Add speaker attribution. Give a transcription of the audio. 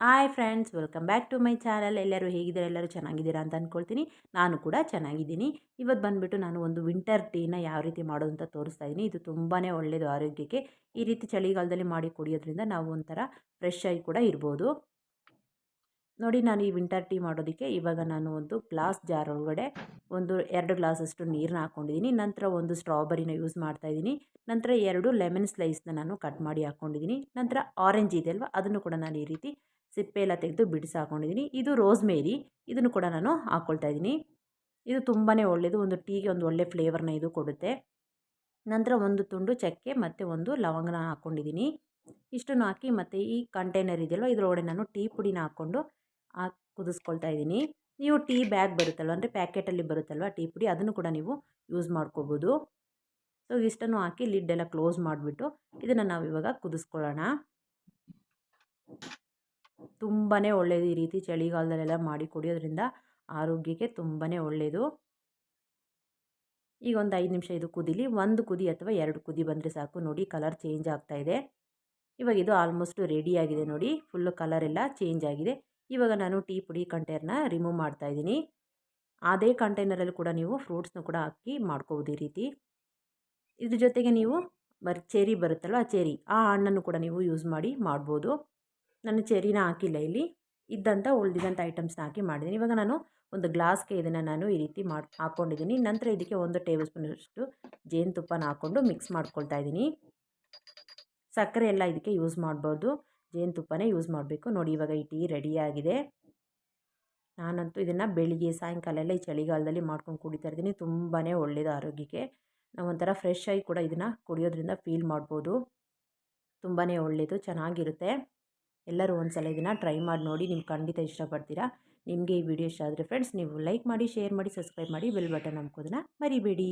Speaker 1: Hi friends, welcome back to my channel. ಎಲ್ಲರೂ ಹೇಗಿದ್ದಾರೆ? ಎಲ್ಲರೂ ಚೆನ್ನಾಗಿದ್ದೀರಾ ಅಂತ ಅಂದ್ಕೊಳ್ತೀನಿ ನಾನು ಕೂಡ ಚೆನ್ನಾಗಿದ್ದೀನಿ. ಇವತ್ತು ಬಂದುಬಿಟ್ಟು ನಾನು ಒಂದು ವಿಂಟರ್ ಟೀನ ಯಾವ ರೀತಿ ಮಾಡೋದು ಅಂತ ತೋರಿಸ್ತಾ ಇದ್ದೀನಿ. ಇದು ತುಂಬಾ ಒಳ್ಳೆಯದು ಆರೋಗ್ಯಕ್ಕೆ. ಈ ರೀತಿ ಚಳಿಗಾಲದಲ್ಲಿ ಮಾಡಿ ಕುಡಿಯೋದ್ರಿಂದ ನಾವು ಒಂಥರ ಫ್ರೆಶ್ ಆಗಿ ಕೂಡ ಇರ್ಬೋದು. ನೋಡಿ, ನಾನು ಈ ವಿಂಟರ್ ಟೀ ಮಾಡೋದಕ್ಕೆ ಇವಾಗ ನಾನು ಒಂದು ಗ್ಲಾಸ್ ಜಾರ್ ಒಳಗಡೆ ಒಂದು ಎರಡು ಗ್ಲಾಸಷ್ಟು ನೀರನ್ನ ಹಾಕ್ಕೊಂಡಿದ್ದೀನಿ ನಂತರ ಒಂದು ಸ್ಟ್ರಾಬೆರಿನ ಯೂಸ್ ಮಾಡ್ತಾಯಿದ್ದೀನಿ ನಂತರ ಎರಡು ಲೆಮನ್ ಸ್ಲೈಸ್ನ ನಾನು ಕಟ್ ಮಾಡಿ ಹಾಕ್ಕೊಂಡಿದ್ದೀನಿ ನಂತರ ಆರೆಂಜ್ ಇದೆ ಅಲ್ವಾ? ಅದನ್ನು ಕೂಡ ನಾನು ಈ ರೀತಿ ಸಿಪ್ಪೆ ಎಲ್ಲ ತೆಗೆದು ಬಿಡಿಸಿ ಹಾಕೊಂಡಿದ್ದೀನಿ. ಇದು ರೋಸ್ ಮೇರಿ ಇದನ್ನು ಕೂಡ ನಾನು ಹಾಕ್ಕೊಳ್ತಾ ಇದ್ದೀನಿ. ಇದು ತುಂಬಾ ಒಳ್ಳೆಯದು ಒಂದು ಟೀಗೆ ಒಂದು ಒಳ್ಳೆ ಫ್ಲೇವರ್ನ ಇದು ಕೊಡುತ್ತೆ. ನಂತರ ಒಂದು ತುಂಡು ಚಕ್ಕೆ ಮತ್ತು ಒಂದು ಲವಂಗನ ಹಾಕ್ಕೊಂಡಿದ್ದೀನಿ ಇಷ್ಟನ್ನು ಹಾಕಿ ಮತ್ತು ಈ ಕಂಟೈನರ್ ಇದೆಯಲ್ವ, ಇದರೊಳಗಡೆ ನಾನು ಟೀ ಪುಡಿನ ಹಾಕ್ಕೊಂಡು ಹಾಕಿ ಕುದಿಸ್ಕೊಳ್ತಾ ಇದ್ದೀನಿ. ನೀವು ಟೀ ಬ್ಯಾಗ್ ಬರುತ್ತಲ್ವ, ಅಂದರೆ ಪ್ಯಾಕೆಟಲ್ಲಿ ಬರುತ್ತಲ್ವ ಟೀ ಪುಡಿ, ಅದನ್ನು ಕೂಡ ನೀವು ಯೂಸ್ ಮಾಡ್ಕೋಬೋದು. ಸೊ, ಇಷ್ಟನ್ನು ಹಾಕಿ ಲಿಡ್ಡೆಲ್ಲ ಕ್ಲೋಸ್ ಮಾಡಿಬಿಟ್ಟು ಇದನ್ನು ನಾವು ಇವಾಗ ಕುದಿಸ್ಕೊಳ್ಳೋಣ. ತುಂಬಾ ಒಳ್ಳೆಯದು ಈ ರೀತಿ ಚಳಿಗಾಲದಲ್ಲೆಲ್ಲ ಮಾಡಿ ಕುಡಿಯೋದ್ರಿಂದ ಆರೋಗ್ಯಕ್ಕೆ ತುಂಬಾ ಒಳ್ಳೆಯದು ಈಗ ಒಂದು ಐದು ನಿಮಿಷ ಇದು ಕುದಿಲಿ, ಒಂದು ಕುದಿ ಅಥವಾ ಎರಡು ಕುದಿ ಬಂದರೆ ಸಾಕು. ನೋಡಿ ಕಲರ್ ಚೇಂಜ್ ಆಗ್ತಾ ಇದೆ. ಇವಾಗ ಇದು ಆಲ್ಮೋಸ್ಟ್ ರೆಡಿಯಾಗಿದೆ ನೋಡಿ. ಫುಲ್ಲು ಕಲರ್ ಎಲ್ಲ ಚೇಂಜ್ ಆಗಿದೆ. ಇವಾಗ ನಾನು ಟೀ ಪುಡಿ, ಕಂಟೈನರ್ನ ರಿಮೂವ್ ಮಾಡ್ತಾ ಇದ್ದೀನಿ. ಅದೇ ಕಂಟೈನರಲ್ಲಿ ಕೂಡ ನೀವು ಫ್ರೂಟ್ಸ್ನ ಕೂಡ ಹಾಕಿ ಮಾಡ್ಕೋಬೋದು ಈ ರೀತಿ. ಇದ್ರ ಜೊತೆಗೆ ನೀವು ಬರ್ ಚೆರಿ ಬರುತ್ತಲ್ವ? ಆ ಚೆರಿ. ಆ ಹಣ್ಣನ್ನು ಕೂಡ ನೀವು ಯೂಸ್ ಮಾಡಿ ಮಾಡ್ಬೋದು. ನಾನು ಚೆರಿನ ಹಾಕಿಲ್ಲ ಇಲ್ಲಿ. ಇದ್ದಂಥ ಉಳಿದಿದ್ದಂಥ ಐಟಮ್ಸ್ನ ಹಾಕಿ ಮಾಡಿದ್ದೀನಿ ಇವಾಗ ನಾನು ಒಂದು ಗ್ಲಾಸ್ಗೆ ಇದನ್ನು ನಾನು ಈ ರೀತಿ ಮಾಡಿ ಹಾಕ್ಕೊಂಡಿದ್ದೀನಿ ನಂತರ ಇದಕ್ಕೆ ಒಂದು ಟೇಬಲ್ ಸ್ಪೂನಷ್ಟು ಜೇನುತುಪ್ಪನ ಹಾಕ್ಕೊಂಡು ಮಿಕ್ಸ್ ಮಾಡ್ಕೊಳ್ತಾ ಇದ್ದೀನಿ ಸಕ್ಕರೆ ಎಲ್ಲ ಇದಕ್ಕೆ ಯೂಸ್ ಮಾಡ್ಬೋದು. ಜೇನುತುಪ್ಪನೇ ಯೂಸ್ ಮಾಡಬೇಕು. ನೋಡಿ ಇವಾಗ ಈ ಟೀ ರೆಡಿಯಾಗಿದೆ ನಾನಂತೂ ಇದನ್ನು ಬೆಳಿಗ್ಗೆ, ಸಾಯಂಕಾಲ ಎಲ್ಲ ಈ ಚಳಿಗಾಲದಲ್ಲಿ ಮಾಡ್ಕೊಂಡು ಕುಡಿತಾ ಇರ್ತೀನಿ. ತುಂಬಾ ಒಳ್ಳೆಯದು ಆರೋಗ್ಯಕ್ಕೆ. ನಾವು ಒಂಥರ ಫ್ರೆಶ್ ಆಗಿ ಕೂಡ ಇದನ್ನು ಕುಡಿಯೋದ್ರಿಂದ ಫೀಲ್ ಮಾಡ್ಬೋದು. ತುಂಬಾ ಒಳ್ಳೆಯದು ಚೆನ್ನಾಗಿರುತ್ತೆ. ಎಲ್ಲರೂ ಒಂದ್ಸಲ ಇದನ್ನು ಟ್ರೈ ಮಾಡಿ ನೋಡಿ ನಿಮ್ಗೆ ಖಂಡಿತ ಇಷ್ಟಪಡ್ತೀರಾ. ನಿಮಗೆ ಈ ವಿಡಿಯೋ ಇಷ್ಟ ಆದರೆ ಫ್ರೆಂಡ್ಸ್ ನೀವು ಲೈಕ್ ಮಾಡಿ ಶೇರ್ ಮಾಡಿ ಸಬ್ಸ್ಕ್ರೈಬ್ ಮಾಡಿ ಬೆಲ್ ಬಟನ್ ನಂಬ್ಕೋದನ್ನ ಮರಿಬೇಡಿ.